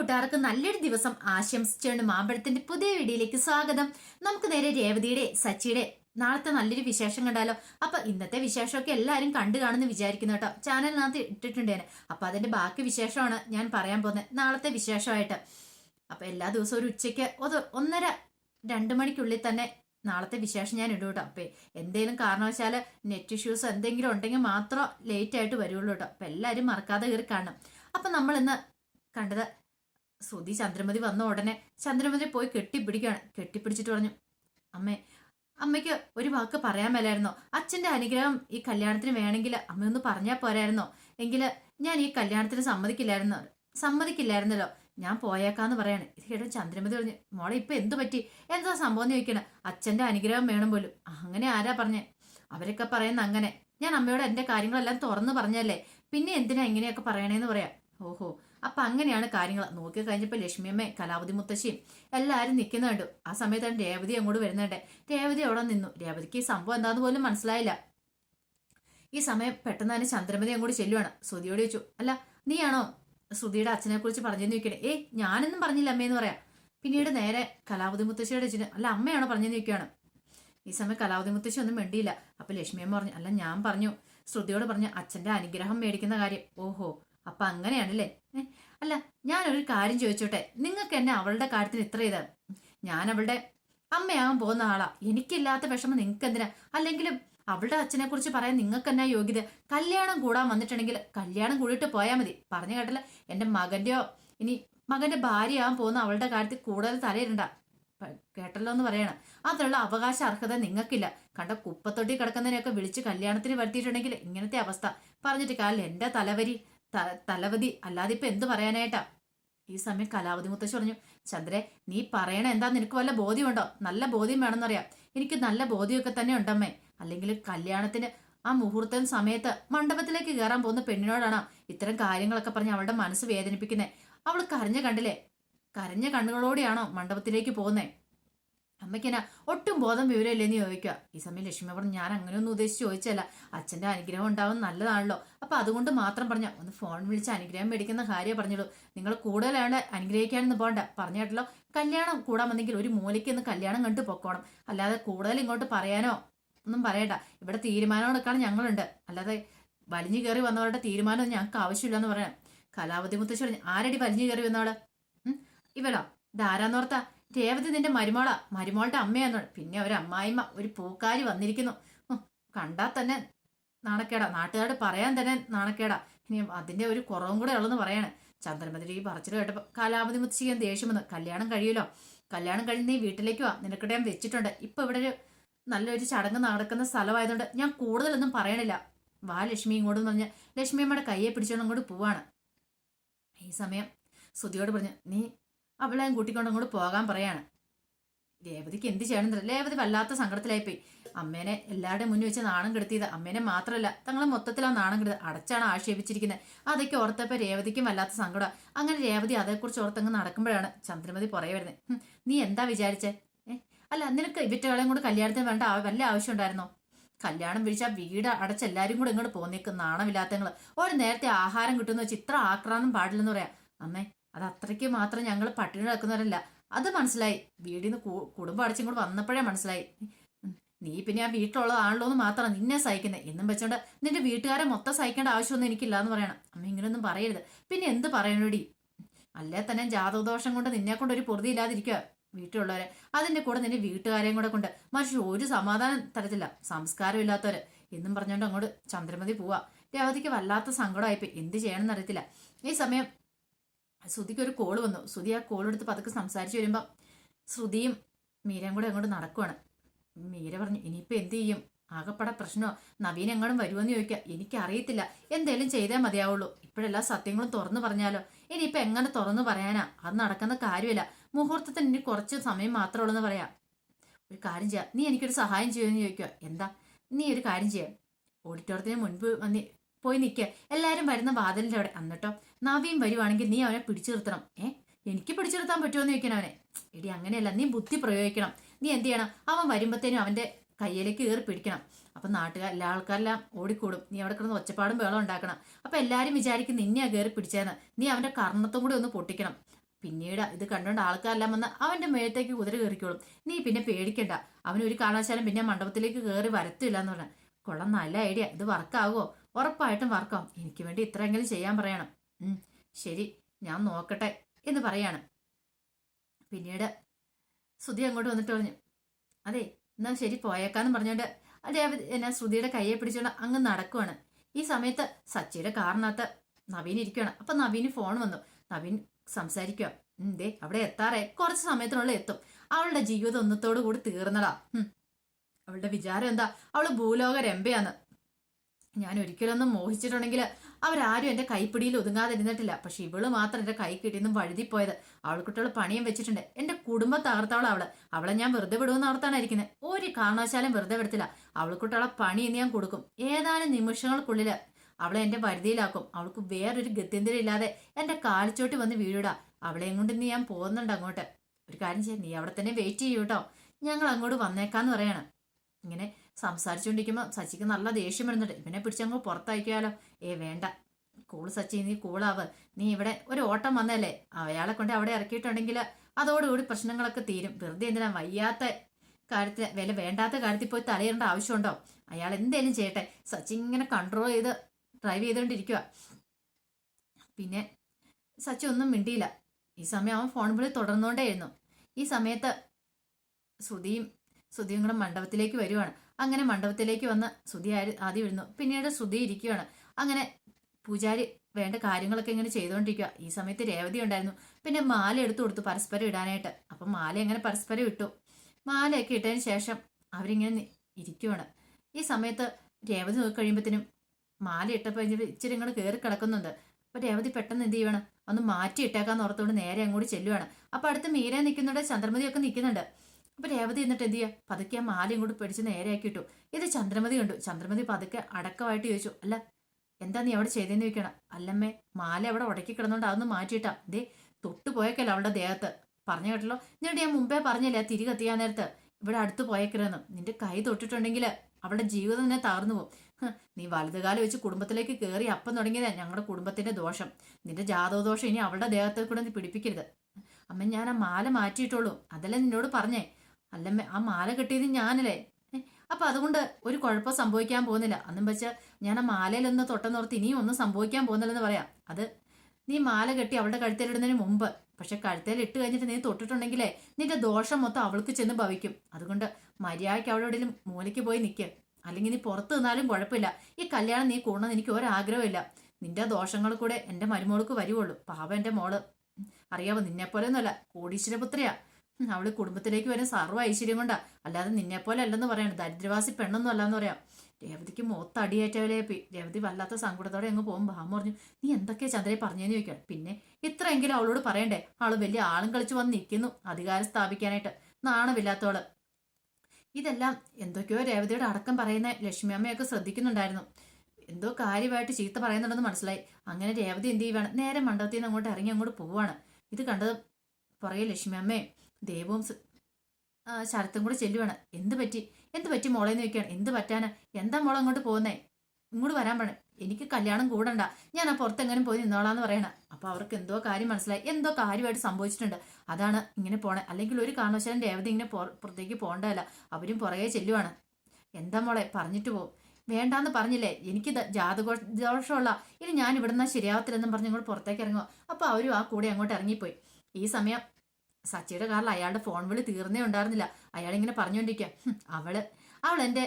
കൂട്ടുകാർക്ക് നല്ലൊരു ദിവസം ആശംസിച്ചുകൊണ്ട് മാമ്പഴത്തിന്റെ പുതിയ വീഡിയോയിലേക്ക് സ്വാഗതം. നമുക്ക് നേരെ രേവതിയുടെ സച്ചിയുടെ നാളത്തെ നല്ലൊരു വിശേഷം കണ്ടാലോ? അപ്പൊ ഇന്നത്തെ വിശേഷമൊക്കെ എല്ലാവരും കണ്ടു കാണുന്നു വിചാരിക്കുന്നു കേട്ടോ. ചാനലിനകത്ത് ഇട്ടിട്ടുണ്ടേനെ. അപ്പൊ അതിന്റെ ബാക്കി വിശേഷമാണ് ഞാൻ പറയാൻ പോകുന്നത്. നാളത്തെ വിശേഷമായിട്ട്. അപ്പൊ എല്ലാ ദിവസവും ഒരു ഉച്ചയ്ക്ക് ഒരു ഒന്നര രണ്ട് മണിക്കുള്ളിൽ തന്നെ നാളത്തെ വിശേഷം ഞാൻ ഇടും കേട്ടോ. അപ്പൊ എന്തെങ്കിലും കാരണവശാൽ നെറ്റ് ഇഷ്യൂസ് എന്തെങ്കിലും ഉണ്ടെങ്കിൽ മാത്രം ലേറ്റ് ആയിട്ട് വരുള്ളൂ കേട്ടോ. അപ്പൊ എല്ലാവരും മറക്കാതെ കയറി കാണണം. അപ്പൊ നമ്മൾ ഇന്ന് കണ്ടത് ശ്രുതി ചന്ദ്രമതി വന്ന ഉടനെ ചന്ദ്രമതി പോയി കെട്ടിപ്പിടിക്കുകയാണ് കെട്ടിപ്പിടിച്ചിട്ട് പറഞ്ഞു അമ്മേ അമ്മയ്ക്ക് ഒരു വാക്ക് പറയാൻ മേലായിരുന്നോ? അച്ഛന്റെ അനുഗ്രഹം ഈ കല്യാണത്തിന് വേണമെങ്കിൽ അമ്മയൊന്ന് പറഞ്ഞാൽ പോരായിരുന്നോ? എങ്കിൽ ഞാൻ ഈ കല്യാണത്തിന് സമ്മതിക്കില്ലായിരുന്നു? സമ്മതിക്കില്ലായിരുന്നല്ലോ. ഞാൻ പോയേക്കാന്ന് പറയാണ്. ഇത് കേട്ടോ ചന്ദ്രമതി പറഞ്ഞു മോളെ ഇപ്പൊ എന്തു പറ്റി? എന്താ സംഭവം എന്ന് ചോദിക്കണം? അച്ഛന്റെ അനുഗ്രഹം വേണം പോലും. അങ്ങനെ ആരാ പറഞ്ഞേ? അവരൊക്കെ പറയുന്ന അങ്ങനെ. ഞാൻ അമ്മയോട് എന്റെ കാര്യങ്ങളെല്ലാം തുറന്നു പറഞ്ഞല്ലേ? പിന്നെ എന്തിനാ ഇങ്ങനെയൊക്കെ പറയണേന്ന് പറയാം. ഓഹോ അപ്പൊ അങ്ങനെയാണ് കാര്യങ്ങൾ. നോക്കി കഴിഞ്ഞപ്പോൾ ലക്ഷ്മിയമ്മ കലാവതി മുത്തശ്ശിയും എല്ലാവരും നിൽക്കുന്നുണ്ട് ആ സമയത്താണ് രേവതി അങ്ങോട്ട് വരുന്നുണ്ട്. രേവതി അവിടെ നിന്നു. രേവതിക്ക് ഈ സംഭവം എന്താന്ന് പോലും മനസ്സിലായില്ല. ഈ സമയം പെട്ടെന്ന് തന്നെ ചന്ദ്രമതി അങ്ങോട്ട് ചെല്ലുവാണ്. ശ്രുതിയോട് ചോദിച്ചു അല്ല നീയാണോ ശ്രുതിയുടെ അച്ഛനെ കുറിച്ച് പറഞ്ഞെന്ന് ചോദിക്കണേ? ഏയ് ഞാനൊന്നും പറഞ്ഞില്ല അമ്മയെന്ന് പറയാം. പിന്നീട് നേരെ കലാവതി മുത്തശ്ശിയുടെ അച്ഛന് അല്ല അമ്മയാണോ പറഞ്ഞെന്ന് ചോദിക്കുകയാണ്? ഈ സമയം കലാവതി മുത്തശ്ശി ഒന്നും മിണ്ടിയില്ല. അപ്പൊ ലക്ഷ്മിയമ്മ പറഞ്ഞു അല്ല ഞാൻ പറഞ്ഞു. ശ്രുതിയോട് പറഞ്ഞു അച്ഛന്റെ അനുഗ്രഹം മേടിക്കുന്ന കാര്യം. ഓഹോ അപ്പൊ അങ്ങനെയാണല്ലേ? അല്ല ഞാനൊരു കാര്യം ചോദിച്ചോട്ടെ. നിങ്ങൾക്ക് എന്നെ അവളുടെ കാര്യത്തിൽ ഇത്ര ഇത് ഞാൻ അവളുടെ അമ്മയാകാൻ പോകുന്ന ആളാ. എനിക്കില്ലാത്ത വിഷമം നിങ്ങൾക്ക് എന്തിനാ അല്ലെങ്കിലും അവളുടെ അച്ഛനെ കുറിച്ച് പറയാൻ നിങ്ങൾക്ക് എന്നാ യോഗ്യത? കല്യാണം കൂടാൻ വന്നിട്ടുണ്ടെങ്കിൽ കല്യാണം കൂടിയിട്ട് പോയാൽ മതി. പറഞ്ഞു കേട്ടല്ല എന്റെ മകന്റെയോ ഇനി മകന്റെ ഭാര്യയാകാൻ പോകുന്ന അവളുടെ കാര്യത്തിൽ കൂടുതൽ തലയിടണ്ട. പ- കേട്ടല്ലോ എന്ന് പറയണം. അതിനുള്ള അവകാശ അർഹത നിങ്ങൾക്കില്ല. കണ്ട കുപ്പത്തൊട്ടി കിടക്കുന്നതിനെയൊക്കെ വിളിച്ച് കല്യാണത്തിന് വരുത്തിയിട്ടുണ്ടെങ്കിൽ ഇങ്ങനത്തെ അവസ്ഥ. പറഞ്ഞിട്ട് കാലിൽ എന്റെ തലവരി തലവതി അല്ലാതെ ഇപ്പൊ എന്ത് പറയാനായിട്ടാ? ഈ സമയം കലാവതി മുത്തശ്ശി പറഞ്ഞു ചന്ദ്രെ നീ പറയണ എന്താ നിനക്ക് വല്ല ബോധ്യമുണ്ടോ? നല്ല ബോധ്യം വേണമെന്നറിയാം. എനിക്ക് നല്ല ബോധ്യമൊക്കെ തന്നെ ഉണ്ടമ്മേ. അല്ലെങ്കിൽ കല്യാണത്തിന് ആ മുഹൂർത്തം സമയത്ത് മണ്ഡപത്തിലേക്ക് കയറാൻ പോകുന്ന പെണ്ണിനോടാണ് ഇത്തരം കാര്യങ്ങളൊക്കെ പറഞ്ഞ് അവളുടെ മനസ്സ് വേദനിപ്പിക്കുന്നത് അവൾ കരഞ്ഞ കണ്ടില്ലേ? കരഞ്ഞ കണ്ണുകളോടെയാണോ മണ്ഡപത്തിലേക്ക് പോകുന്നേ? അമ്മയ്ക്കെന്നാ ഒട്ടും ബോധം വിവരമില്ലെന്ന് ചോദിക്കുക ഈ സമയം ലക്ഷ്മി പറഞ്ഞു ഞാൻ അങ്ങനെയൊന്നും ഉദ്ദേശിച്ച് ചോദിച്ചല്ല അച്ഛന്റെ അനുഗ്രഹം ഉണ്ടാവും നല്ലതാണല്ലോ. അപ്പൊ അതുകൊണ്ട് മാത്രം പറഞ്ഞ ഒന്ന് ഫോൺ വിളിച്ച് അനുഗ്രഹം മേടിക്കുന്ന കാര്യം പറഞ്ഞുള്ളൂ. നിങ്ങൾ കൂടുതലാണ് അനുഗ്രഹിക്കാനൊന്നും പോകണ്ട പറഞ്ഞിട്ടല്ലോ കല്യാണം കൂടാൻ വന്നെങ്കിൽ ഒരു മൂലയ്ക്ക് ഒന്ന് കല്യാണം കണ്ടു പൊക്കോണം. അല്ലാതെ കൂടുതൽ ഇങ്ങോട്ട് പറയാനോ ഒന്നും പറയണ്ട. ഇവിടെ തീരുമാനം എടുക്കാൻ ഞങ്ങളുണ്ട്. അല്ലാതെ വലിഞ്ഞു കയറി വന്നവരുടെ തീരുമാനം ഞങ്ങൾക്ക് ആവശ്യമില്ലെന്ന് പറയാം. കലാവതി മുത്തശ്ശി ആരടി വലിഞ്ഞു കയറി വന്നവൾ? ഇവളോ? ഇതാരാന്നോർത്താ രേവതി നിന്റെ മരുമോളാ. മരുമോളുടെ അമ്മയാന്നോട് പിന്നെ ഒരു അമ്മായിമ്മ ഒരു പൂക്കാരി വന്നിരിക്കുന്നു. കണ്ടാൽ കണ്ടാ തന്നെ നാണക്കേടാ. നാട്ടുകാരോട് പറയാൻ തന്നെ നാണക്കേടാ. ഇനി അതിന്റെ ഒരു കുറവും കൂടെ ഉള്ളെന്ന് പറയാണ്. ചന്ദ്രമതിരി ഈ പറച്ചിൽ കേട്ടപ്പോ കാലാവധി മുത്തശ്ശിക്കാൻ ദേഷ്യം വന്ന് കല്യാണം കഴിയുമല്ലോ? കല്യാണം കഴിഞ്ഞ് നീ വീട്ടിലേക്ക് വാ. നിനക്കിടെ ഞാൻ വെച്ചിട്ടുണ്ട്. ഇപ്പൊ ഇവിടെ ഒരു നല്ലൊരു ചടങ്ങ് നടക്കുന്ന സ്ഥലമായതുകൊണ്ട് ഞാൻ കൂടുതലൊന്നും പറയണില്ല. വാ ലക്ഷ്മി ഇങ്ങോട്ട് പറഞ്ഞ ലക്ഷ്മി അമ്മയുടെ കയ്യെ പിടിച്ചോണ്ട് അങ്ങോട്ട് പോവാണ്. ഈ സമയം സുധിയോട് പറഞ്ഞു നീ അവളെ കൂട്ടിക്കൊണ്ട് അങ്ങോട്ട് പോകാൻ പറയാണ്. രേവതിക്ക് എന്ത് ചെയ്യണമെന്നില്ല രേവതി വല്ലാത്ത സങ്കടത്തിലായിപ്പോയി. അമ്മേനെ എല്ലാവരുടെയും മുന്നിൽ വെച്ച് നാണം കെടുത്തിയത് അമ്മേനെ മാത്രമല്ല തങ്ങളെ മൊത്തത്തിൽ ആ നാണം കെടുത്തത്. അടച്ചാണ് ആക്ഷേപിച്ചിരിക്കുന്നത് അതൊക്കെ ഓർത്തപ്പോൾ രേവതിക്കും വല്ലാത്ത സങ്കടം. അങ്ങനെ രേവതി അതേക്കുറിച്ച് ഓർത്തങ്ങ് നടക്കുമ്പോഴാണ് ചന്ദ്രമതി പുറകെ വരുന്നത് നീ എന്താ വിചാരിച്ചേ? അല്ല നിനക്ക് ഇവറ്റകളെയും കൂടെ കല്യാണത്തിന് വേണ്ട വല്ല ആവശ്യം ഉണ്ടായിരുന്നോ? കല്യാണം വിളിച്ച വീട് അടച്ച് എല്ലാവരും കൂടെ ഇങ്ങോട്ട് പോന്നേക്ക് നാണമില്ലാത്തങ്ങൾ. ഒരു നേരത്തെ ആഹാരം കിട്ടുന്ന വെച്ച് ഇത്ര ആക്രാന്നും പാടില്ലെന്ന് പറയാം. അമ്മേ അത് അത്രയ്ക്ക് മാത്രം ഞങ്ങൾ പട്ടിണി കിടക്കുന്നവരല്ല. അത് മനസ്സിലായി. വീടിൽ നിന്ന് കുടുംബം കൂടെ വന്നപ്പോഴേ മനസ്സിലായി. നീ പിന്നെ ആ വീട്ടിലുള്ളതാണല്ലോ എന്ന് മാത്രം നിന്നെ സഹിക്കുന്നത് എന്നും വെച്ചോണ്ട് നിന്റെ വീട്ടുകാരെ മൊത്തം സഹിക്കേണ്ട ആവശ്യമൊന്നും എനിക്കില്ല എന്ന് പറയണം. അമ്മ ഇങ്ങനെയൊന്നും പറയരുത്. പിന്നെ എന്ത് പറയണോടി? അല്ലേ തന്നെ ജാതകദോഷം കൊണ്ട് നിന്നെ കൊണ്ട് ഒരു പൊറുതി ഇല്ലാതിരിക്കുക വീട്ടിലുള്ളവരെ. അതിന്റെ കൂടെ നിന്റെ വീട്ടുകാരെയും കൂടെ കൊണ്ട്. മനുഷ്യർ ഒരു സമാധാനം തരത്തില്ല. സംസ്കാരം ഇല്ലാത്തവര്. എന്നും പറഞ്ഞുകൊണ്ട് അങ്ങോട്ട് ചന്ദ്രമതി പോവാ. രേവതിക്ക് വല്ലാത്ത സങ്കടമായിപ്പോയി. എന്ത് ചെയ്യണമെന്ന് അറിയത്തില്ല. ഈ സമയം ശ്രുതിക്ക് ഒരു കോൾ വന്നു. ശ്രുതി ആ കോൾ എടുത്ത് പതുക്കെ സംസാരിച്ചു വരുമ്പോൾ ശ്രുതിയും മീരയും കൂടെ അങ്ങോട്ട് നടക്കുവാണ്. മീര പറഞ്ഞു ഇനിയിപ്പോൾ എന്ത് ചെയ്യും? ആകെപ്പടെ പ്രശ്നമോ നവീൻ എങ്ങോട്ടും വരുമെന്ന് ചോദിക്കുക എനിക്കറിയത്തില്ല. എന്തേലും ചെയ്താൽ മതിയാവുള്ളൂ. ഇപ്പോഴെല്ലാ സത്യങ്ങളും തുറന്നു പറഞ്ഞാലോ? ഇനിയിപ്പോൾ എങ്ങനെ തുറന്നു പറയാനാ? അത് നടക്കുന്ന കാര്യമില്ല. മുഹൂർത്തത്തിന് ഇനി കുറച്ച് സമയം മാത്രമേ ഉള്ളൂ എന്ന് പറയാം. ഒരു കാര്യം ചെയ്യാം. നീ എനിക്കൊരു സഹായം ചെയ്യുമെന്ന് ചോദിക്കുക എന്താ? നീ ഒരു കാര്യം ചെയ്യാം. ഓഡിറ്റോറിയത്തിന് മുൻപ് വന്ന് പോയി നിൽക്കുക എല്ലാവരും വരുന്ന വാതിലിന്റെ അവിടെ. എന്നിട്ടോ നവീൻ വരുവാണെങ്കിൽ നീ അവനെ പിടിച്ചു നിർത്തണം. ഏ? എനിക്ക് പിടിച്ചു നിർത്താൻ പറ്റുമോ എന്ന് ചോദിക്കണം അവനെ. എടി അങ്ങനെയല്ല. നീ ബുദ്ധി പ്രയോഗിക്കണം. നീ എന്ത് ചെയ്യണം? അവൻ വരുമ്പോഴത്തേനും അവന്റെ കയ്യിലേക്ക് കയറി പിടിക്കണം. അപ്പൊ നാട്ടുകാർ എല്ലാ ആൾക്കാരെല്ലാം ഓടിക്കൂടും. നീ അവിടെ കിടന്ന് ഒച്ചപ്പാടും വേളം ഉണ്ടാക്കണം. അപ്പൊ എല്ലാവരും വിചാരിക്കും നിന്നെയാ കയറി പിടിച്ചേന്ന്. നീ അവന്റെ കർണത്തും കൂടി ഒന്ന് പൊട്ടിക്കണം. പിന്നീട് ഇത് കണ്ടുകൊണ്ട് ആൾക്കാരെല്ലാം വന്ന് അവന്റെ മേത്തേക്ക് കുതിര കയറിക്കോളും. നീ പിന്നെ പേടിക്കണ്ട. അവനൊരു കാരണവശാലും പിന്നെ മണ്ഡപത്തിലേക്ക് കയറി വരത്തില്ല എന്ന് പറഞ്ഞ. കൊള്ളാം നല്ല ഐഡിയ ഇത് വർക്കാവോ ഉറപ്പായിട്ടും വർക്കാവും എനിക്ക് വേണ്ടി ഇത്രയെങ്കിലും ചെയ്യാൻ പറയണം. ശരി ഞാൻ നോക്കട്ടെ എന്ന് പറയാണ്. പിന്നീട് ശ്രുതി അങ്ങോട്ട് വന്നിട്ട് പറഞ്ഞു അതെ എന്നാൽ ശരി പോയേക്കാന്ന് പറഞ്ഞോണ്ട് രേവതി എന്നാ ശ്രുതിയുടെ കയ്യെ പിടിച്ചുകൊണ്ട് അങ്ങ് നടക്കുവാണ്. ഈ സമയത്ത് സച്ചിയുടെ കാറിനകത്ത് നവീൻ ഇരിക്കുകയാണ് അപ്പൊ നവീന് ഫോൺ വന്നു. നവീൻ സംസാരിക്കുക ദേ അവിടെ എത്താറേ. കുറച്ച് സമയത്തിനുള്ളിൽ എത്തും. അവളുടെ ജീവിതം ഒന്നത്തോടു കൂടി തീർന്നടാ അവളുടെ വിചാരം എന്താ? അവൾ ഭൂലോക രമ്പയാന്ന് ഞാൻ ഒരിക്കലൊന്നും മോഹിച്ചിട്ടുണ്ടെങ്കിൽ അവരാരും എന്റെ കൈപ്പിടിയിൽ ഒതുങ്ങാതിരുന്നിട്ടില്ല പക്ഷെ ഇവൾ മാത്രം എന്റെ കൈ കിട്ടിയെന്നും വഴുതിപ്പോയത് അവൾക്കുട്ടികൾ പണിയും വെച്ചിട്ടുണ്ട്. എന്റെ കുടുംബം തകർത്തവളെ അവൾ. അവളെ ഞാൻ വെറുതെ വിടുമെന്ന് ഓർത്താണ് ഒരു കാരണവശാലും വെറുതെ വിടത്തില്ല. അവൾക്കുട്ടികളെ പണി എന്ന് ഞാൻ കൊടുക്കും. ഏതാനും നിമിഷങ്ങൾക്കുള്ളിൽ അവളെ എന്റെ പരിധിയിലാക്കും. അവൾക്ക് വേറൊരു ഗത്യന്തരം ഇല്ലാതെ എന്റെ കാലിച്ചോട്ടി വന്ന് വീഴിടാ. അവളെയും കൊണ്ട് നീ ഞാൻ പോകുന്നുണ്ട് അങ്ങോട്ട്. ഒരു കാര്യം ചെയ്യാം. നീ അവിടെ തന്നെ വെയിറ്റ് ചെയ്യൂട്ടോ ഞങ്ങൾ അങ്ങോട്ട് വന്നേക്കാന്ന് പറയണം. ഇങ്ങനെ സംസാരിച്ചുകൊണ്ടിരിക്കുമ്പോൾ സച്ചിക്ക് നല്ല ദേഷ്യം വരുന്നുണ്ട്. ഇവനെ പിടിച്ചങ്ങ് പുറത്തയക്കാലോ ഏ വേണ്ട. കൂൾ സച്ചി നീ കൂളാവ് നീ ഇവിടെ ഒരു ഓട്ടം വന്നല്ലേ അയാളെ കൊണ്ട് അവിടെ ഇറക്കിയിട്ടുണ്ടെങ്കിൽ അതോടുകൂടി പ്രശ്നങ്ങളൊക്കെ തീരും. വെറുതെ എന്തിനാ വയ്യാത്ത കാര്യത്തിൽ വില വേണ്ടാത്ത കാര്യത്തിൽ പോയി തലയിടേണ്ട ആവശ്യമുണ്ടോ? അയാൾ എന്തേലും ചെയ്യട്ടെ. സച്ചി ഇങ്ങനെ കൺട്രോൾ ചെയ്ത് ഡ്രൈവ് ചെയ്തുകൊണ്ടിരിക്കുക പിന്നെ സച്ചി ഒന്നും മിണ്ടിയില്ല. ഈ സമയം അവൻ ഫോൺ വിളി തുടർന്നുകൊണ്ടേയിരുന്നു. ഈ സമയത്ത് ശ്രുതിയും ശ്രുതിയും കൂടെ മണ്ഡപത്തിലേക്ക് വരുവാണ്. അങ്ങനെ മണ്ഡപത്തിലേക്ക് വന്ന് ശ്രുതി ആദ്യം വരുന്നു പിന്നീട് ശ്രുതി ഇരിക്കുകയാണ് അങ്ങനെ പൂജാരി വേണ്ട കാര്യങ്ങളൊക്കെ ഇങ്ങനെ ചെയ്തുകൊണ്ടിരിക്കുക ഈ സമയത്ത് രേവതി ഉണ്ടായിരുന്നു. പിന്നെ മാല എടുത്തു കൊടുത്തു പരസ്പരം ഇടാനായിട്ട്. അപ്പം മാല എങ്ങനെ പരസ്പരം ഇട്ടു? മാലയൊക്കെ ഇട്ടതിന് ശേഷം അവരിങ്ങനെ ഇരിക്കുവാണ്. ഈ സമയത്ത് രേവതി നോക്കി കഴിയുമ്പോഴത്തേനും മാല ഇട്ടപ്പോൾ ഇച്ചിരി ഇങ്ങോട്ട് കയറി കിടക്കുന്നുണ്ട്. അപ്പൊ രേവതി പെട്ടെന്ന് എന്ത് ചെയ്യണം ഒന്ന് മാറ്റി ഇട്ടേക്കാന്ന് ഓർത്തുകൊണ്ട് നേരെ അങ്ങോട്ട് ചെല്ലുവാണ്. അപ്പൊ അടുത്ത് മീര നിൽക്കുന്നുണ്ട് ചന്ദ്രമതിയൊക്കെ നിൽക്കുന്നുണ്ട് അപ്പൊ രേവതി എന്നിട്ട് എന്ത് ചെയ്യുക പതുക്കെ ആ മാല ഇങ്ങോട്ട് പിടിച്ച് നേരെയാക്കി ഇട്ടു ഇത് ചന്ദ്രമതി കണ്ടു. ചന്ദ്രമതി പതുക്കെ അടക്കമായിട്ട് ചോദിച്ചു. അല്ല എന്താ നീ അവിടെ ചെയ്തേന്ന് ചോദിക്കണം അല്ലമ്മേ മാല അവിടെ ഉടക്കി കിടന്നോണ്ട് അതൊന്ന് മാറ്റിയിട്ടാ. ദേ തൊട്ടു പോയേക്കല്ലോ അവളുടെ ദേഹത്ത്. പറഞ്ഞു കേട്ടല്ലോ? എന്നിട്ട് ഞാൻ മുമ്പേ പറഞ്ഞില്ലേ തിരി കത്തിയാൻ നേരത്ത്? ഇവിടെ അടുത്ത് പോയേക്കരുതെന്ന്. നിന്റെ കൈ തൊട്ടിട്ടുണ്ടെങ്കിൽ അവളുടെ ജീവിതം തന്നെ തകർന്നു പോകും. നീ വലതുകാലം വെച്ച് കുടുംബത്തിലേക്ക് കയറി അപ്പം തുടങ്ങിയതാ ഞങ്ങളുടെ കുടുംബത്തിന്റെ ദോഷം. നിന്റെ ജാതക ദോഷം ഇനി അവളുടെ ദേഹത്തെ കൂടെ നീ പിടിപ്പിക്കരുത്. അമ്മ ഞാൻ ആ മാല മാറ്റിയിട്ടുള്ളൂ. അതല്ലേ നിന്നോട് പറഞ്ഞേ? അല്ലമ്മ ആ മാല കെട്ടിയത് ഞാനല്ലേ? അപ്പൊ അതുകൊണ്ട് ഒരു കുഴപ്പം സംഭവിക്കാൻ പോകുന്നില്ല. അന്നും വെച്ച് ഞാൻ ആ മാലയിലൊന്ന് തൊട്ടെന്നോർത്ത് ഇനിയും ഒന്നും സംഭവിക്കാൻ പോകുന്നില്ലെന്ന് പറയാം. അത് നീ മാല കെട്ടി അവളുടെ കഴുത്തേലിടുന്നതിന് മുമ്പ്. പക്ഷെ കഴുത്തേൽ ഇട്ട് കഴിഞ്ഞിട്ട് നീ തൊട്ടിട്ടുണ്ടെങ്കിലേ നിന്റെ ദോഷം മൊത്തം അവൾക്ക് ചെന്ന് ഭവിക്കും. അതുകൊണ്ട് മര്യാദയ്ക്ക് അവളോടെ മൂലയ്ക്ക് പോയി നിൽക്കുക അല്ലെങ്കിൽ നീ പുറത്ത് നിന്നാലും കുഴപ്പമില്ല. ഈ കല്യാണം നീ കൂടണമെന്ന് എനിക്ക് ഒരാഗ്രഹമില്ല നിന്റെ ദോഷങ്ങൾ കൂടെ എന്റെ മരുമോൾക്ക് വരുവുള്ളൂ. പാവ എന്റെ മോൾ. അറിയാവോ നിന്നെ പോലെ ഒന്നുമല്ല കോടീശ്വരപുത്രിയാ. ഉം, അവൾ കുടുംബത്തിലേക്ക് വരും സർവ ഐശ്വര്യം കൊണ്ടാ. അല്ലാതെ നിന്നെ പോലെ അല്ലെന്ന് പറയാണ്. ദരിദ്രവാസി പെണ്ണൊന്നും അല്ലാന്ന് പറയാം. രേവതിക്ക് മൊത്ത അടിയേറ്റവരെ പി- രേവതി വല്ലാത്ത സങ്കടത്തോടെ അങ്ങ് പോകും. ഭാമ പറഞ്ഞു നീ എന്തൊക്കെയാ ചന്ദ്രയെ പറഞ്ഞെന്ന് ചോദിക്കണം പിന്നെ ഇത്രയെങ്കിലും അവളോട് പറയണ്ടേ? ആൾ വലിയ ആളും കളിച്ചു വന്ന് നിൽക്കുന്നു അധികാരം സ്ഥാപിക്കാനായിട്ട്. നാണമില്ലാത്തോൾ. ഇതെല്ലാം എന്തൊക്കെയോ രേവതിയുടെ അടക്കം പറയുന്ന ലക്ഷ്മി അമ്മയൊക്കെ ശ്രദ്ധിക്കുന്നുണ്ടായിരുന്നു. എന്തോ കാര്യമായിട്ട് ചീത്ത പറയുന്നുണ്ടെന്ന് മനസ്സിലായി. അങ്ങനെ രേവതി എന്ത് ചെയ്യുവാണ്? നേരെ മണ്ഡപത്തിൽ നിന്ന് അങ്ങോട്ട് ഇറങ്ങി അങ്ങോട്ട് പോവാണ് ഇത് കണ്ടത് പുറകെ ലക്ഷ്മി അമ്മയും ദേവവും ശരത്തും കൂടെ ചെല്ലുവാണ്. എന്ത് പറ്റി? എന്ത് പറ്റി മോളെ എന്ന് ചോദിക്കുകയാണ്. എന്ത് പറ്റാന്? എന്താ മോളെ അങ്ങോട്ട് പോകുന്നേ? ഇങ്ങോട്ട് വരാൻ പറയണം എനിക്ക് കല്യാണം കൂടണ്ട. ഞാൻ ആ പുറത്തെങ്ങനെ പോയി നിന്നോളാന്ന് പറയണം. അപ്പൊ അവർക്ക് എന്തോ കാര്യം മനസ്സിലായി. എന്തോ കാര്യമായിട്ട് സംഭവിച്ചിട്ടുണ്ട്. അതാണ് ഇങ്ങനെ പോണേ. അല്ലെങ്കിൽ ഒരു കാരണവശാലും രേവതി ഇങ്ങനെ പുറ- പുറത്തേക്ക് പോകണ്ടല്ല അവരും പുറകെ ചെല്ലുവാണ്. എന്താ മോളെ? പറഞ്ഞിട്ട് പോകും വേണ്ടാന്ന് പറഞ്ഞില്ലേ? എനിക്ക് ജാതകോ ദോഷമുള്ള. ഇനി ഞാൻ ഇവിടുന്ന് ശരിയാവത്തില്ലെന്നും പറഞ്ഞ് ഇങ്ങോട്ട് പുറത്തേക്ക് ഇറങ്ങുക അപ്പൊ അവരും ആ കൂടെ അങ്ങോട്ട് ഇറങ്ങിപ്പോയി. ഈ സമയം സച്ചിയുടെ കാറിൽ അയാളുടെ ഫോൺ വിളി തീർന്നേ ഉണ്ടായിരുന്നില്ല. അയാളിങ്ങനെ പറഞ്ഞുകൊണ്ടിരിക്കുക "ഹും, അവൾ അവൾ എന്റെ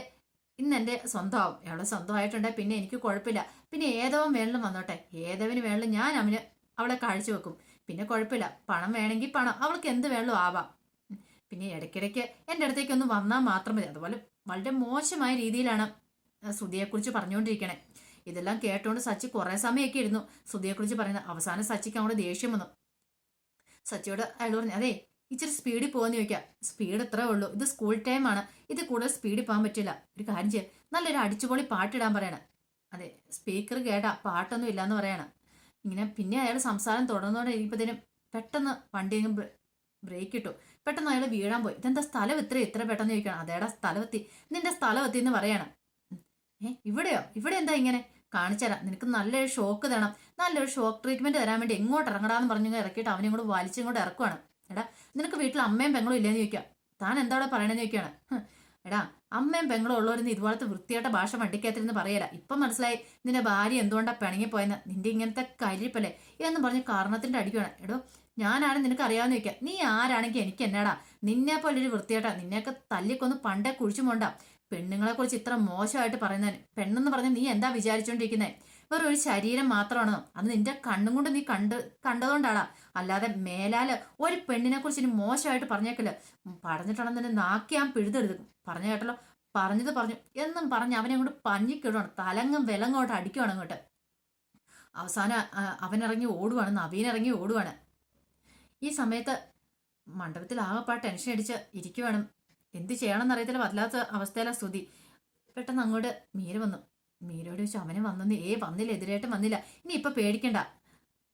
ഇന്ന് എന്റെ സ്വന്തമാവും. അവളെ സ്വന്തമായിട്ടുണ്ടെങ്കിൽ പിന്നെ എനിക്ക് കുഴപ്പമില്ല. പിന്നെ ഏതവൻ വേണലും വന്നോട്ടെ. ഏതവന് വേണലും ഞാൻ അവന് അവളെ കാഴ്ച വെക്കും. പിന്നെ കുഴപ്പമില്ല. പണം വേണമെങ്കിൽ പണം. അവൾക്ക് എന്ത് വേണലും ആവാം. പിന്നെ ഇടയ്ക്കിടയ്ക്ക് എന്റെ അടുത്തേക്ക് ഒന്ന് വന്നാൽ മാത്രം മതി. അതുപോലെ വളരെ മോശമായ രീതിയിലാണ് സുധിയെക്കുറിച്ച് പറഞ്ഞുകൊണ്ടിരിക്കണേ. ഇതെല്ലാം കേട്ടുകൊണ്ട് സച്ചി കുറേ സമയമൊക്കെ ഇരുന്നു. സുധിയെക്കുറിച്ച് പറയുന്നത് അവസാനം സച്ചിക്ക് അങ്ങോട്ട് ദേഷ്യം വന്നു. സച്ചിയോട് അയാൾ പറഞ്ഞു അതെ ഇച്ചിരി സ്പീഡിൽ പോകാന്ന് ചോദിക്കാം. സ്പീഡ് എത്രേ ഉള്ളൂ. ഇത് സ്കൂൾ ടൈം ആണ്. ഇത് കൂടുതൽ സ്പീഡിൽ പോകാൻ പറ്റില്ല. ഒരു കാര്യം ചെയ്യാം. നല്ലൊരു അടിച്ചുപൊളി പാട്ടിടാൻ പറയണം. അതെ സ്പീക്കർ കേട്ടാ പാട്ടൊന്നും ഇല്ലാന്ന് പറയണം. ഇങ്ങനെ പിന്നെ അയാൾ സംസാരം തുടർന്നോടെ ഇരിക്കുമ്പോഴത്തേനും പെട്ടെന്ന് വണ്ടി ബ്രേക്ക് ഇട്ടു. പെട്ടെന്ന് അയാൾ വീഴാൻ പോയി. ഇതെന്താ സ്ഥലം ഇത്ര ഇത്ര പെട്ടെന്ന് ചോദിക്കണം? അതേടാ സ്ഥലമെത്തി. നിന്റെ സ്ഥലമെത്തി എന്ന് പറയണം ഏ ഇവിടെയോ? ഇവിടെ എന്താ ഇങ്ങനെ? കാണിച്ചുതരാം. നിനക്ക് നല്ലൊരു ഷോക്ക് തരണം. നല്ലൊരു ഷോക്ക് ട്രീറ്റ്മെന്റ് തരാൻ വേണ്ടി എങ്ങോട്ട് ഇറങ്ങടാന്ന് പറഞ്ഞു ഇറക്കിയിട്ട് അവനെ കൂടെ ഇറക്കുവാണ്. എടാ നിനക്ക് വീട്ടിൽ അമ്മയും പെങ്ങളും ഇല്ലെന്ന് ചോദിക്കാം. താൻ എന്താ പറയണെന്ന് ചോദിക്കുകയാണ് എടാ അമ്മയും പെങ്ങളും ഉള്ളവരുന്ന് ഇതുപോലത്തെ വൃത്തിയായിട്ട ഭാഷ വണ്ടിക്കകത്തിരുന്ന് പറയല ഇപ്പം മനസ്സിലായി നിന്റെ ഭാര്യ എന്തുകൊണ്ടാ പിണങ്ങിപ്പോയെന്ന്. നിന്റെ ഇങ്ങനത്തെ കരിപ്പല്ലേ എന്ന് പറഞ്ഞ് കാരണത്തിന്റെ അടിക്കുകയാണ് എടോ ഞാനാണ് നിനക്ക് അറിയാവുന്ന ചോദിക്കാം. നീ ആരാണെങ്കിൽ എനിക്ക് എന്നാടാ? നിന്നെ പോലെ ഒരു വൃത്തിയായിട്ടാ. നിന്നെയൊക്കെ തല്ലിക്കൊന്ന് പണ്ടേ കുഴിച്ചു പോണ്ട പെണ്ണുങ്ങളെ കുറിച്ച് ഇത്ര മോശമായിട്ട് പറയുന്നതിന്. പെണ്ണെന്ന് പറഞ്ഞ് നീ എന്താ വിചാരിച്ചോണ്ടിരിക്കുന്നത് വെറും ഒരു ശരീരം മാത്രമാണോ? അത് നിന്റെ കണ്ണും കൊണ്ട് നീ കണ്ട് കണ്ടതുകൊണ്ടാടാ അല്ലാതെ മേലാൽ ഒരു പെണ്ണിനെ കുറിച്ച് ഇനി മോശമായിട്ട് പറഞ്ഞേക്കില്ല പറഞ്ഞിട്ടാണെന്ന് തന്നെ നാക്കി ഞാൻ പിഴുതെടുക്കും. പറഞ്ഞു കേട്ടല്ലോ? പറഞ്ഞത് പറഞ്ഞു. എന്നും പറഞ്ഞ് അവനെ അങ്ങോട്ട് പഞ്ഞിക്കിടുവാണ്. തലങ്ങും വിലങ്ങോട്ട് അടിക്കുവാണ് അങ്ങോട്ട്. അവസാനം അവനിറങ്ങി ഓടുവാണ്. നവീൻ ഇറങ്ങി ഓടുവാണ്. ഈ സമയത്ത് മണ്ഡപത്തിൽ ആകെപ്പാ ടെൻഷൻ അടിച്ച് ഇരിക്കുവാണ്. എന്ത് ചെയ്യണമെന്ന് അറിയത്തില്ല വല്ലാത്ത അവസ്ഥയിലാണ് സ്തുതി. പെട്ടെന്ന് അങ്ങോട്ട് മീര വന്നു. മീരയോട് ചോദിച്ചു അവന് വന്നെന്ന്? ഏ വന്നില്ല. എതിരായിട്ട് വന്നില്ല. ഇനി ഇപ്പൊ പേടിക്കണ്ട.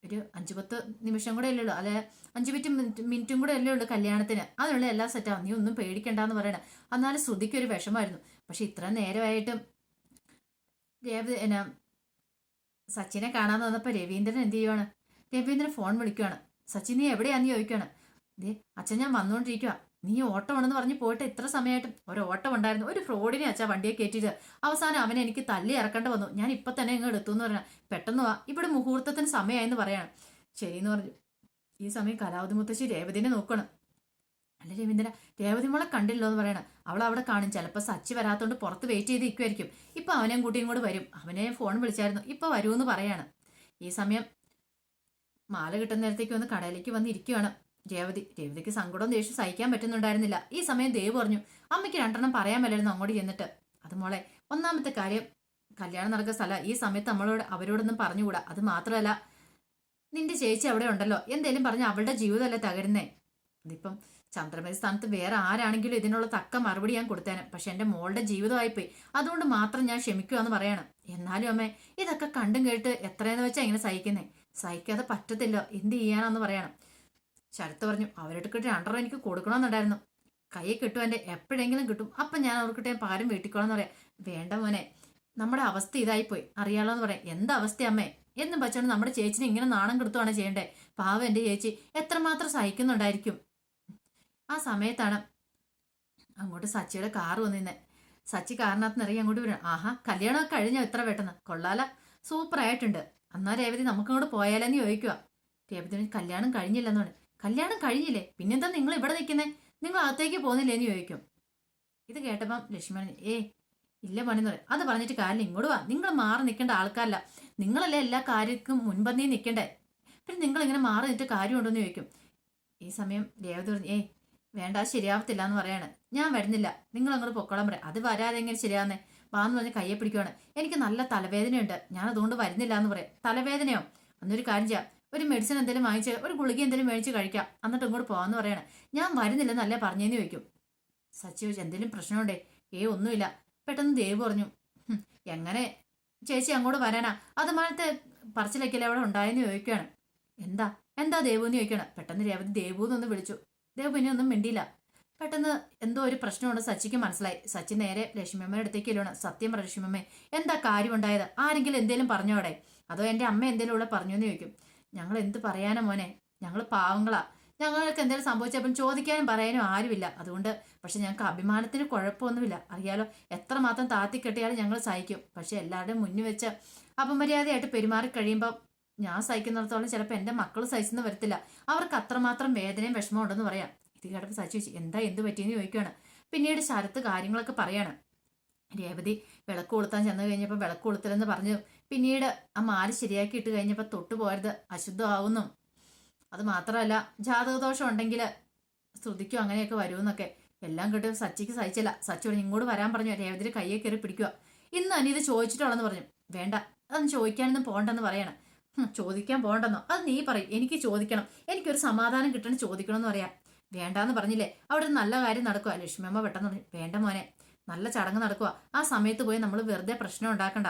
ഒരു അഞ്ചു പത്ത് നിമിഷം കൂടെ അല്ലേ ഉള്ളൂ. അല്ലെ അഞ്ചു മിനിറ്റ് മിനിറ്റ് കൂടെ അല്ലേ ഉള്ളൂ കല്യാണത്തിന്. അതിനുള്ള എല്ലാ സെറ്റാണ് നീ ഒന്നും പേടിക്കണ്ടെന്ന് പറയണേ എന്നാലും ശ്രുതിക്ക് ഒരു വിഷമായിരുന്നു പക്ഷെ ഇത്ര നേരമായിട്ടും രേവതി എന്നാ സച്ചിനെ കാണാൻ വന്നപ്പോ രവീന്ദ്രൻ എന്ത് ചെയ്യുവാണ്? രവീന്ദ്രൻ ഫോൺ വിളിക്കുവാണ്. സച്ചിൻ നീ എവിടെയാന്ന് ചോദിക്കുവാണ്? ദേ അച്ഛൻ ഞാൻ വന്നുകൊണ്ടിരിക്കുക നീ ഓട്ടമാണെന്ന് പറഞ്ഞ് പോയിട്ട് ഇത്ര സമയമായിട്ടും ഒരു ഓട്ടം ഉണ്ടായിരുന്നു. ഒരു ഫ്രോഡിനെ അച്ഛാ വണ്ടിയെ കയറ്റിയിട്ട് അവസാനം അവനെ എനിക്ക് തല്ലി ഇറക്കേണ്ടി വന്നു. ഞാൻ ഇപ്പൊ തന്നെ ഇങ്ങ് എടുത്തു എന്ന് പറഞ്ഞ പെട്ടെന്ന് വാ. ഇവിടെ മുഹൂർത്തത്തിന് സമയമായെന്ന് പറയാണ്. ശരിയെന്ന് പറഞ്ഞു. ഈ സമയം കലാവതി മുത്തശ്ശി രേവതിനെ നോക്കണം. അല്ല രവീന്ദ്ര രേവതി മോളെ കണ്ടില്ലോ എന്ന് പറയണം. അവൾ അവിടെ കാണും. ചിലപ്പോൾ സച്ചി വരാത്തോണ്ട് പുറത്ത് വെയിറ്റ് ചെയ്ത് ഇരിക്കുമായിരിക്കും ഇപ്പൊ അവനെയും കൂട്ടിയും കൂടെ വരും. അവനെ ഫോൺ വിളിച്ചായിരുന്നു. ഇപ്പൊ എന്ന് പറയാണ്. ഈ സമയം മാല കിട്ടുന്ന നേരത്തേക്ക് വന്ന് കടയിലേക്ക് വന്ന് ഇരിക്കുവാണ്. രേവതി രേവതിക്ക് സങ്കടവും ദേഷ്യം സഹിക്കാൻ പറ്റുന്നുണ്ടായിരുന്നില്ല. ഈ സമയം ദേവ് പറഞ്ഞു അമ്മയ്ക്ക് രണ്ടെണ്ണം പറയാൻ മേലായിരുന്നു അങ്ങോട്ട് ചെന്നിട്ട്? അത് മോളെ ഒന്നാമത്തെ കാര്യം കല്യാണം നടക്കുന്ന സ്ഥലം ഈ സമയത്ത് നമ്മളോട് അവരോടൊന്നും പറഞ്ഞുകൂടാ. അത് മാത്രമല്ല നിന്റെ ചേച്ചി അവിടെ ഉണ്ടല്ലോ. എന്തേലും പറഞ്ഞ് അവളുടെ ജീവിതമല്ലേ തകരുന്നേ? ഇതിപ്പം ചന്ദ്രമതി സ്ഥാനത്ത് വേറെ ആരാണെങ്കിലും ഇതിനുള്ള തക്ക മറുപടി ഞാൻ കൊടുത്തേനെ. പക്ഷെ എന്റെ മോളുടെ ജീവിതമായിപ്പോയി. അതുകൊണ്ട് മാത്രം ഞാൻ ക്ഷമിക്കുക എന്ന് പറയണം. എന്നാലും അമ്മേ ഇതൊക്കെ കണ്ടും കേട്ട് എത്രയെന്ന് വെച്ചാൽ ഇങ്ങനെ സഹിക്കുന്നേ? സഹിക്കാതെ പറ്റത്തില്ല. എന്ത് ചെയ്യാനാന്ന് പറയണം. ശരത്ത് പറഞ്ഞു അവരുടെ കിട്ടി രൂപ എനിക്ക് കൊടുക്കണമെന്നുണ്ടായിരുന്നു. കൈ കിട്ടും എന്റെ എപ്പോഴെങ്കിലും കിട്ടും. അപ്പം ഞാൻ അവർക്കിട്ട് ഞാൻ പാലും വീട്ടിക്കോളെന്ന് പറയാം. വേണ്ട മോനെ നമ്മുടെ അവസ്ഥ ഇതായിപ്പോയി. അറിയാലോ എന്ന് പറയാം. എന്താ അവസ്ഥ അമ്മേ? എന്നും വെച്ചോണ്ട് നമ്മുടെ ചേച്ചിനെ ഇങ്ങനെ നാണം കെടുത്തുവാണ് ചെയ്യേണ്ടേ? പാവം എന്റെ ചേച്ചി എത്രമാത്രം സഹിക്കുന്നുണ്ടായിരിക്കും? ആ സമയത്താണ് അങ്ങോട്ട് സച്ചിയുടെ കാർ വന്നിരുന്നെ. സച്ചി കാറിനകത്ത് നിറയെ അങ്ങോട്ട് വരും ആഹാ കല്യാണമൊക്കെ കഴിഞ്ഞോ എത്ര പെട്ടെന്ന്? കൊള്ളാല. സൂപ്പറായിട്ടുണ്ട്. എന്നാ രേവതി നമുക്കങ്ങോട്ട് പോയാലെന്ന് ചോദിക്കുക രേവതി കല്യാണം കഴിഞ്ഞില്ലെന്ന് കല്യാണം കഴിഞ്ഞില്ലേ? പിന്നെന്താ നിങ്ങൾ ഇവിടെ നിൽക്കുന്നേ? നിങ്ങൾ അകത്തേക്ക് പോകുന്നില്ലേ എന്ന് ചോദിക്കും. ഇത് കേട്ടപ്പം ലക്ഷ്മണൻ ഏ ഇല്ല പണിന്ന് പറയും. അത് പറഞ്ഞിട്ട് കാര്യം ഇങ്ങോട്ട് വാ. നിങ്ങൾ മാറി നിൽക്കേണ്ട ആൾക്കാരല്ല. നിങ്ങളല്ലേ എല്ലാ കാര്യക്കും മുൻപന്തി നിൽക്കണ്ടേ? പിന്നെ നിങ്ങൾ ഇങ്ങനെ മാറി നിന്നിട്ട് കാര്യമുണ്ടെന്ന് ചോദിക്കും. ഈ സമയം ദേവത ഏയ് വേണ്ട ശരിയാവത്തില്ല എന്ന് പറയാണ്. ഞാൻ വരുന്നില്ല. നിങ്ങൾ അങ്ങോട്ട് പൊക്കോളാൻ പറയാം. അത് വരാതെ എങ്ങനെ ശരിയാവുന്നേ? വാന്ന് പറഞ്ഞ് കയ്യെ പിടിക്കുവാണ്. എനിക്ക് നല്ല തലവേദനയുണ്ട്. ഞാൻ അതുകൊണ്ട് വരുന്നില്ല എന്ന് പറയാം. തലവേദനയോ? അന്നൊരു കാര്യം ചെയ്യാം. ഒരു മെഡിസിൻ എന്തെങ്കിലും വാങ്ങിച്ച് ഒരു ഗുളിക എന്തെങ്കിലും മേടിച്ച് കഴിക്കാം. എന്നിട്ട് ഇങ്ങോട്ട് പോകാന്ന് പറയണം. ഞാൻ വരുന്നില്ലെന്നല്ലേ പറഞ്ഞേന്ന് ചോദിക്കും. സച്ചി ചോദിച്ചു എന്തെങ്കിലും പ്രശ്നമുണ്ടേ? ഏ ഒന്നുമില്ല. പെട്ടെന്ന് ദേവ് പറഞ്ഞു എങ്ങനെ? ചേച്ചി അങ്ങോട്ട് വരാനാ. അതുമാനത്തെ പറച്ചിലൊക്കെയല്ലേ അവിടെ ഉണ്ടായെന്ന് ചോദിക്കുകയാണ്. എന്താ? എന്താ ദേവു എന്ന് ചോദിക്കണം പെട്ടെന്ന് രേവതി ദേവു എന്നൊന്ന് വിളിച്ചു. ദേവു പിന്നെ ഒന്നും മിണ്ടിയില്ല. പെട്ടെന്ന് എന്തോ ഒരു പ്രശ്നമുണ്ട് സച്ചിക്ക് മനസ്സിലായി. സച്ചി നേരെ ലക്ഷ്മിയമ്മയുടെ അടുത്തേക്ക് ഇല്ലാണ് സത്യം പറ ലക്ഷ്മിയമ്മേ എന്താ കാര്യം ഉണ്ടായത് ആരെങ്കിലും എന്തേലും പറഞ്ഞോടെ അതോ എന്റെ അമ്മ എന്തേലും ഇവിടെ പറഞ്ഞു എന്ന് ചോദിക്കും. ഞങ്ങൾ എന്ത് പറയാനാ മോനെ? ഞങ്ങൾ പാവങ്ങളാ. ഞങ്ങൾക്ക് എന്തെങ്കിലും സംഭവിച്ചപ്പം ചോദിക്കാനും പറയാനും ആരുമില്ല. അതുകൊണ്ട് പക്ഷെ ഞങ്ങൾക്ക് അഭിമാനത്തിന് കുഴപ്പമൊന്നുമില്ല. അറിയാലോ എത്രമാത്രം താത്തിക്കെട്ടിയാലും ഞങ്ങൾ സഹിക്കും. പക്ഷെ എല്ലാവരുടെയും മുന്നിൽ വെച്ച് അപമര്യാദയായിട്ട് പെരുമാറി കഴിയുമ്പോൾ ഞാൻ സഹിക്കുന്നിടത്തോളം ചിലപ്പോൾ എന്റെ മക്കൾ സഹിച്ചെന്ന് വരത്തില്ല. അവർക്ക് അത്രമാത്രം വേദനയും വിഷമം ഉണ്ടെന്ന് പറയാം. ഇത് കേട്ടപ്പോൾ സഹിച്ചു എന്താ എന്ത് പറ്റിയെന്ന് ചോദിക്കുകയാണ് പിന്നീട് ശരത്ത് കാര്യങ്ങളൊക്കെ പറയാണ്. രേവതി വിളക്ക് കൊളുത്താൻ ചെന്ന് കഴിഞ്ഞപ്പോൾ വിളക്ക് കൊളുത്തലെന്ന് പറഞ്ഞു പിന്നീട് ആ മാല ശരിയാക്കി ഇട്ട് കഴിഞ്ഞപ്പോൾ തൊട്ടു പോയത് അശുദ്ധമാവുന്നു. അത് മാത്രമല്ല ജാതകദോഷം ഉണ്ടെങ്കിൽ ശ്രുതിക്കും അങ്ങനെയൊക്കെ വരുമെന്നൊക്കെ. എല്ലാം കിട്ടും സച്ചിക്ക് സഹിച്ചില്ല. സച്ചി പറഞ്ഞു ഇങ്ങോട്ട് വരാൻ പറഞ്ഞു. രേവതിയുടെ കയ്യെ കയറി പിടിക്കുക. ഇന്ന് അനീത് ചോദിച്ചിട്ടുള്ളെന്ന് പറഞ്ഞു. വേണ്ട അതൊന്നും ചോദിക്കാനൊന്നും പോകണ്ടെന്ന് പറയണം. ചോദിക്കാൻ പോകണ്ടെന്നോ അത് നീ പറയും. എനിക്ക് ചോദിക്കണം. എനിക്കൊരു സമാധാനം കിട്ടണം ചോദിക്കണമെന്ന് പറയാം. വേണ്ടാന്ന് പറഞ്ഞില്ലേ? അവിടെ നല്ല കാര്യം നടക്കുക ലക്ഷ്മിയമ്മ പെട്ടെന്ന് പറഞ്ഞു വേണ്ട മോനെ. നല്ല ചടങ്ങ് നടക്കുക ആ സമയത്ത് പോയി നമ്മൾ വെറുതെ പ്രശ്നം ഉണ്ടാക്കണ്ട.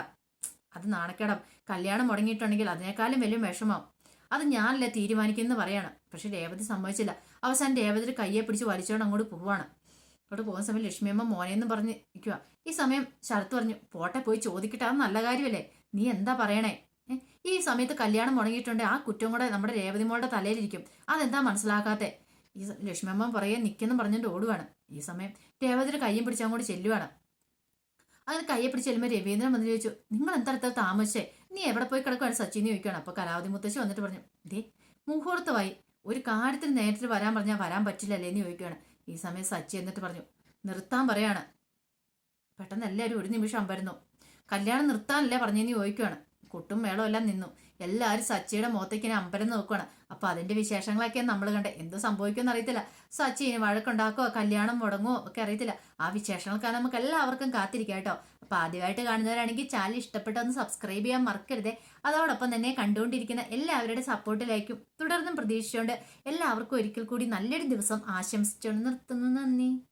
അത് നാണക്കേടം. കല്യാണം മുടങ്ങിയിട്ടുണ്ടെങ്കിൽ അതിനേക്കാളും വലിയ വിഷമാവും അത് ഞാനല്ല തീരുമാനിക്കുമെന്ന് പറയാണ്. പക്ഷെ രേവതി സമ്മതിച്ചില്ല. അവസാനം രേവതി കയ്യെ പിടിച്ച് വലിച്ചോണ്ട് അങ്ങോട്ട് പോവാണ്. അങ്ങോട്ട് പോകുന്ന സമയം ലക്ഷ്മിയമ്മ മോനെന്ന് പറഞ്ഞ് നിൽക്കുക ഈ സമയം ശരത്ത് പറഞ്ഞു പോട്ടെ പോയി ചോദിക്കട്ടെ. അത് നല്ല കാര്യമല്ലേ? നീ എന്താ പറയണേ? ഈ സമയത്ത് കല്യാണം മുടങ്ങിയിട്ടുണ്ട്. ആ കുറ്റം കൂടെ നമ്മുടെ രേവതി മോളുടെ തലയിലിരിക്കും. അതെന്താ മനസ്സിലാക്കാത്തെ? ഈ ലക്ഷ്മിയമ്മ പറയെ നിൽക്കുന്നു പറഞ്ഞിട്ട് ഓടുവാണ്. ഈ സമയം രേവതിയുടെ കയ്യും പിടിച്ച് അങ്ങോട്ട് ചെല്ലുവാണ്. അങ്ങനെ കയ്യെ പിടിച്ച് ചെല്ലുമ്പോൾ രവീന്ദ്രൻ വന്ന് ചോദിച്ചു നിങ്ങൾ എന്താ താമസിച്ചേ? നീ എവിടെ പോയി കിടക്കുവാണ്? സച്ചിനെ ചോദിക്കുകയാണ്. അപ്പോൾ കലാവതി മുത്തശ്ശി വന്നിട്ട് പറഞ്ഞു ദേ മുഹൂർത്തമായി. ഒരു കാര്യത്തിന് നേരത്തിൽ വരാൻ പറഞ്ഞാൽ വരാൻ പറ്റില്ലല്ലേ? എന്ന് ചോദിക്കുകയാണ്. ഈ സമയം സച്ചി എന്നിട്ട് പറഞ്ഞു നിർത്താൻ പറയാണ്. പെട്ടെന്ന് എല്ലാവരും ഒരു നിമിഷം വരുന്നു കല്യാണം നിർത്താനല്ലേ പറഞ്ഞെന്ന് ചോദിക്കുകയാണ്. കുട്ടും മേളവും എല്ലാം നിന്നു. എല്ലാവരും സച്ചിയുടെ മുഖത്തേക്ക് ഇങ്ങനെ അമ്പരം നോക്കുകയാണ് അപ്പൊ അതിന്റെ വിശേഷങ്ങളൊക്കെ നമ്മൾ കണ്ടത് എന്ത് സംഭവിക്കുമെന്ന് അറിയത്തില്ല. സച്ചി ഇനി വഴക്കുണ്ടാക്കോ കല്യാണം മുടങ്ങുമോ ഒക്കെ അറിയത്തില്ല. ആ വിശേഷങ്ങൾക്കാണ് നമുക്ക് എല്ലാവർക്കും കാത്തിരിക്കാം കേട്ടോ. അപ്പൊ ആദ്യമായിട്ട് കാണുന്നവരാണെങ്കിൽ ചാനൽ ഇഷ്ടപ്പെട്ടൊന്ന് സബ്സ്ക്രൈബ് ചെയ്യാൻ മറക്കരുതേ. അതോടൊപ്പം തന്നെ കണ്ടുകൊണ്ടിരിക്കുന്ന എല്ലാവരുടെ സപ്പോർട്ടിലേക്കും തുടർന്നും പ്രതീക്ഷിച്ചുകൊണ്ട് എല്ലാവർക്കും ഒരിക്കൽ കൂടി നല്ലൊരു ദിവസം ആശംസിച്ചുകൊണ്ട് നിർത്തുന്നു. നന്ദി.